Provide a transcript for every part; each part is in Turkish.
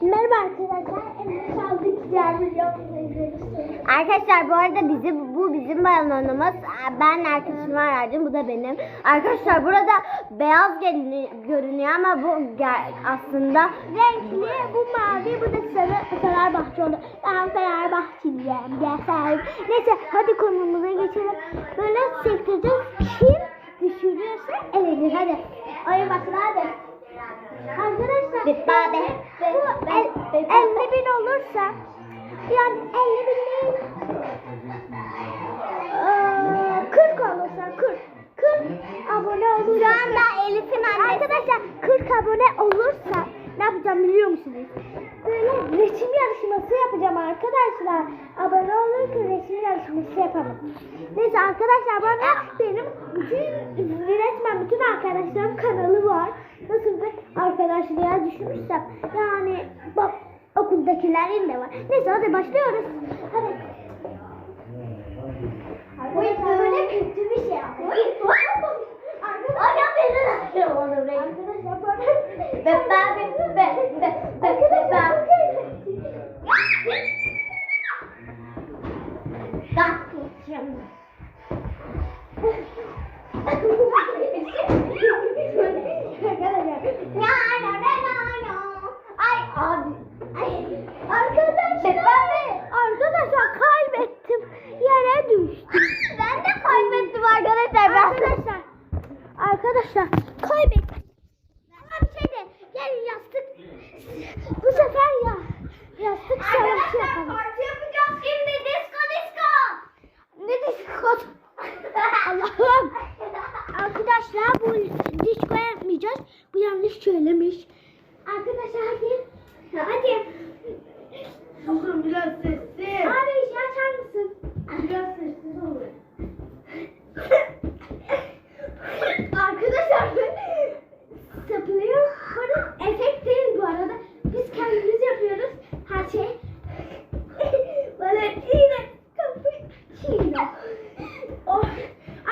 Merhaba arkadaşlar. Emre Çaldık diğer videomuza izleriz. Arkadaşlar bu arada bizim bu bizim balonumuz. Ben arkadaşımı aradım. Bu da benim. Arkadaşlar burada beyaz gelini- görünüyor ama bu ger- aslında Renkli bu mavi bu da sarı Fenerbahçe oldu. Ben Fenerbahçeliyim. Yeter. Neyse hadi konumuza geçelim. Böyle sektireceğiz. Kim düşürüyorsa elenir. Hadi. Oyun başla hadi. Arkadaşlar Bitti be. Bu el, 50 bin olursa yani 50 bin değil eee, 40 olursa 40 40 abone olursa Şu anda Elif'in annesi- Arkadaşlar 40 abone olursa ne yapacağım biliyor musunuz? Böyle resim yarışması yapacağım arkadaşlar. Abone olun ki resim yarışması yapalım. Neyse arkadaşlar bana benim bütün üretmen bütün arkadaşlarım kanalı var. Nasıl bir arkadaşlığa düşmüşsem yani bak okuldakilerin de var. Neyse hadi başlıyoruz. Hadi. Bu böyle kötü bir şey. Arkadaşlar böyle Be- ben- be- be- be- be- ben- Ay Arkadaşlar. Arkadaşlar kaybettim. Yere düştüm. Ben de kaybettim arkadaşlar. Ben Arkadaşlar. Arkadaşlar kaybettim. Ama bir şey de gelin yastık. Bu sefer ya yastık savaşı yapalım. parti yapacağız şimdi. Disco disco. Ne diskosu? Allah'ım. Arkadaşlar bu disko yapmayacağız. Bu yanlış söylemiş. Arkadaşlar hadi. Hadi. Oğlum biraz sessiz. Abi işi açar mısın? Biraz sessiz olur. Arkadaşlar sapılıyor. Sonra efekt değil bu arada. Biz kendimiz yapıyoruz her şey. Böyle yine cappuccino. Oh.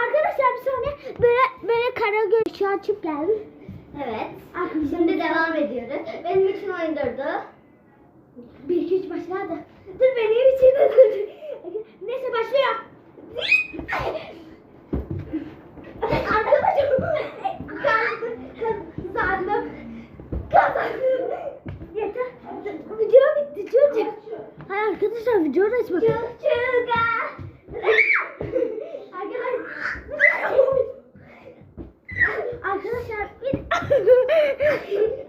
Arkadaşlar bir saniye böyle böyle kara görüşü açıp geldim. Evet. Şimdi devam ediyoruz. Benim için oyundurdu. Bir iki üç başla da. Dur ben ev içinde dur. Neyse başlıyor. Arkadaşım kazandım. Kazandım. Kazandım. Yeter. Video bitti çocuk. Hay arkadaşlar video açmak. Çocuğa. arkadaşlar. Arkadaşlar.